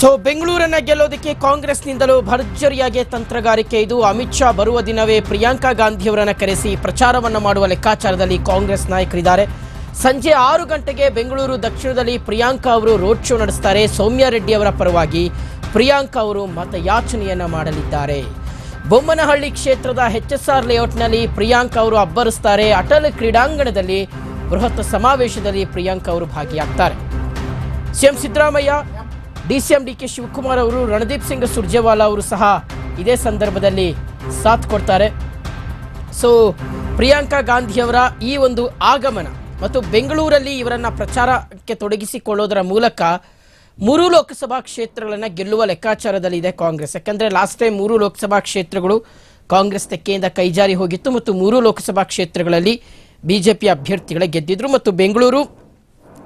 So ಬೆಂಗಳೂರನ್ನ ಗೆಲ್ಲೋದಕ್ಕೆ ಕಾಂಗ್ರೆಸ್ನಿಂದಲೂ ಭರ್ಜರಿಯಾಗಿ ತಂತ್ರಗಾರಿಕೆ ಇದು. ಅಮಿತ್ ಶಾ ಬರುವ ದಿನವೇ ಪ್ರಿಯಾಂಕಾ ಗಾಂಧಿಯವರನ್ನ ಕರೆಸಿ ಪ್ರಚಾರವನ್ನ ಮಾಡುವ ಲೆಕ್ಕಾಚಾರದಲ್ಲಿ ಕಾಂಗ್ರೆಸ್ ನಾಯಕರಿದ್ದಾರೆ. ಸಂಜೆ ಆರು ಗಂಟೆಗೆ ಬೆಂಗಳೂರು ದಕ್ಷಿಣದಲ್ಲಿ ಪ್ರಿಯಾಂಕಾ ಅವರು ರೋಡ್ ಶೋ ನಡೆಸ್ತಾರೆ. ಸೌಮ್ಯ ರೆಡ್ಡಿ ಅವರ ಪರವಾಗಿ ಪ್ರಿಯಾಂಕಾ ಅವರು ಮತಯಾಚನೆಯನ್ನ ಮಾಡಲಿದ್ದಾರೆ. ಬೊಮ್ಮನಹಳ್ಳಿ ಕ್ಷೇತ್ರದ ಎಚ್ ಎಸ್ ಆರ್ ಲೇಔಟ್ನಲ್ಲಿ ಪ್ರಿಯಾಂಕಾ ಅವರು ಅಬ್ಬರಿಸ್ತಾರೆ. ಅಟಲ್ ಕ್ರೀಡಾಂಗಣದಲ್ಲಿ ಬೃಹತ್ ಸಮಾವೇಶದಲ್ಲಿ ಪ್ರಿಯಾಂಕಾ ಅವರು ಭಾಗಿಯಾಗ್ತಾರೆ. CM Siddaramaiah DCM D K Shivakumar ಅವರು, ರಣದೀಪ್ ಸಿಂಗ್ ಸುರ್ಜೇವಾಲಾ ಅವರು ಸಹ ಇದೇ ಸಂದರ್ಭದಲ್ಲಿ ಸಾಥ್ ಕೊಡ್ತಾರೆ. ಸೊ ಪ್ರಿಯಾಂಕಾ ಗಾಂಧಿಯವರ ಈ ಒಂದು ಆಗಮನ ಮತ್ತು ಬೆಂಗಳೂರಲ್ಲಿ ಇವರನ್ನ ಪ್ರಚಾರಕ್ಕೆ ತೊಡಗಿಸಿಕೊಳ್ಳೋದರ ಮೂಲಕ ಮೂರು ಲೋಕಸಭಾ ಕ್ಷೇತ್ರಗಳನ್ನು ಗೆಲ್ಲುವ ಲೆಕ್ಕಾಚಾರದಲ್ಲಿ ಇದೆ ಕಾಂಗ್ರೆಸ್. ಯಾಕಂದ್ರೆ ಲಾಸ್ಟ್ ಟೈಮ್ ಮೂರು ಲೋಕಸಭಾ ಕ್ಷೇತ್ರಗಳು ಕಾಂಗ್ರೆಸ್ ತೆಕ್ಕೆಯಿಂದ ಕೈಜಾರಿ ಹೋಗಿತ್ತು ಮತ್ತು ಮೂರು ಲೋಕಸಭಾ ಕ್ಷೇತ್ರಗಳಲ್ಲಿ ಬಿಜೆಪಿ ಅಭ್ಯರ್ಥಿಗಳೇ ಗೆದ್ದಿದ್ರು ಮತ್ತು ಬೆಂಗಳೂರು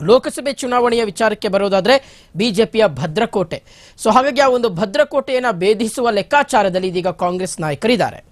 ಲೋಕಸಭೆ ಚುನಾವಣೆಯ ವಿಚಾರಕ್ಕೆ ಬರೋದಾದ್ರೆ ಬಿಜೆಪಿಯ ಭದ್ರಕೋಟೆ. ಸೊ ಹಾಗಾಗಿ ಆ ಒಂದು ಭದ್ರಕೋಟೆಯನ್ನು ಭೇದಿಸುವ ಲೆಕ್ಕಾಚಾರದಲ್ಲಿ ಇದೀಗ ಕಾಂಗ್ರೆಸ್ ನಾಯಕರಿದ್ದಾರೆ.